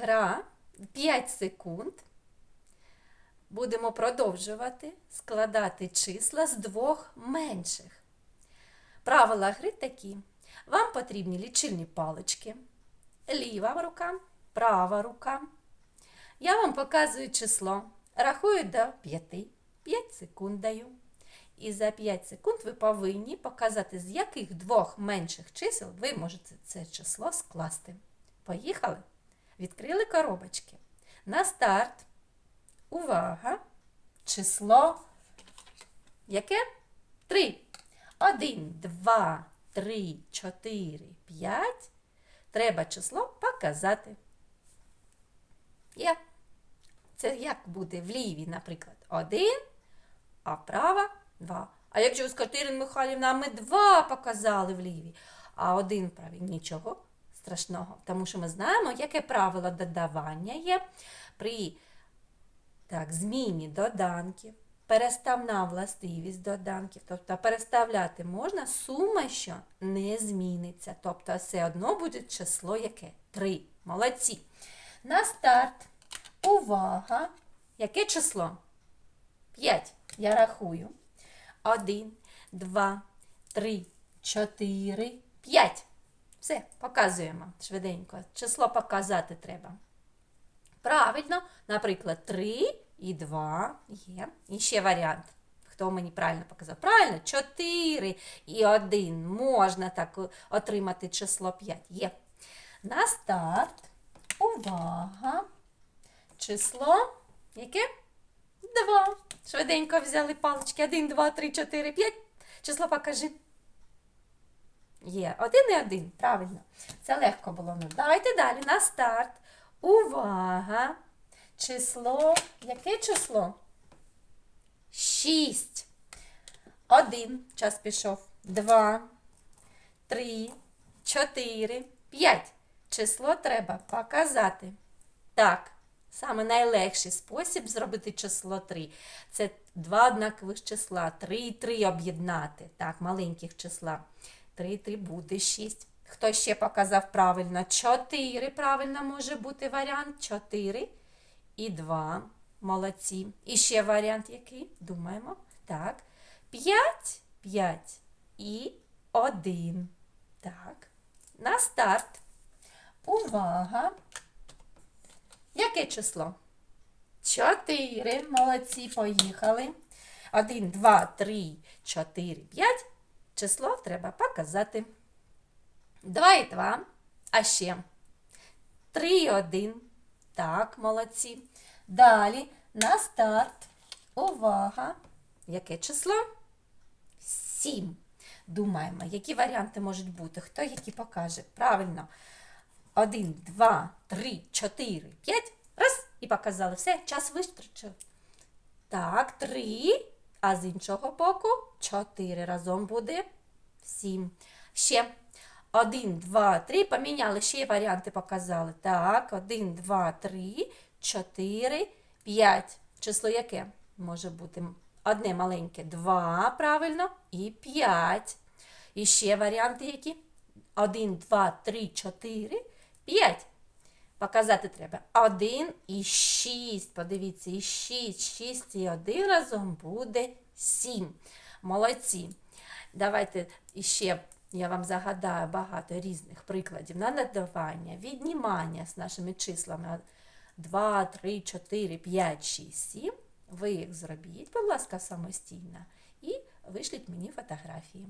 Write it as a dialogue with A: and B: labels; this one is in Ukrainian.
A: Гра 5 секунд. Будемо продовжувати складати числа з двох менших. Правила гри такі. Вам потрібні лічильні палички. Ліва рука, права рука. Я вам показую число. Рахую до 5. 5 секунд даю. І за 5 секунд ви повинні показати, з яких двох менших чисел ви можете це число скласти. Поїхали? Відкрили коробочки. На старт. Увага! Число. Яке? Три. Один, два, три, чотири, п'ять. Треба число показати. Є. Це як буде в лівій, наприклад, один, а права два. А якщо скажете, Ірина Михайлівна, ми два показали в лівій, а один правий, нічого страшного. Тому що ми знаємо, яке правило додавання є при так, зміні доданків, переставна властивість доданків. Тобто переставляти можна сума, що не зміниться. Тобто все одно буде число яке? Три. Молодці. На старт. Увага! Яке число? П'ять. Я рахую. Один, два, три, чотири, п'ять. Все, показуємо швиденько. Число показати треба. Правильно, наприклад, 3 і 2 є. І ще варіант. Хто мені правильно показав? Правильно, 4 і 1. Можна так отримати число 5. Є. На старт. Увага. Число яке? 2. Швиденько взяли палички. 1, 2, 3, 4, 5. Число покажи. Є. Один і один. Правильно. Це легко було. Ну, давайте далі. На старт. Увага! Число. Яке число? Шість. Один. Час пішов. Два. Три. Чотири. П'ять. Число треба показати. Так. Саме найлегший спосіб зробити число 3. Це два однакових числа. 3 і 3 об'єднати. Так, маленьких числа. 3 і 3 буде 6. Хто ще показав правильно? 4. Правильно може бути варіант. 4 і 2. Молодці. І ще варіант який? Думаємо. Так. 5, 5 і 1. Так. На старт. Увага! Яке число? 4. Молодці, поїхали. 1, 2, 3, 4, 5. Число треба показати. 2 і 2. А ще 3 і 1. Так, молодці. Далі на старт. Увага! Яке число? 7. Думаємо, які варіанти можуть бути. Хто які покаже? Правильно. 1, 2, 3, 4, 5. Раз. І показали. Все, час вистачив. Так, 3. А з іншого боку 4. Разом буде 7. Ще 1, 2, 3. Поміняли, ще варіанти показали. Так, 1, 2, 3, 4, 5. Число яке може бути? Одне маленьке 2, правильно, і 5. І ще варіанти які? 1, 2, 3, 4, 5. Показати треба 1 і 6. Подивіться, і 6, 6 і 1 разом буде 7. Молодці. Давайте іще я вам загадаю багато різних прикладів на надавання, віднімання з нашими числами 2, 3, 4, 5, 6, 7. Ви їх зробіть, будь ласка, самостійно і вишліть мені фотографії.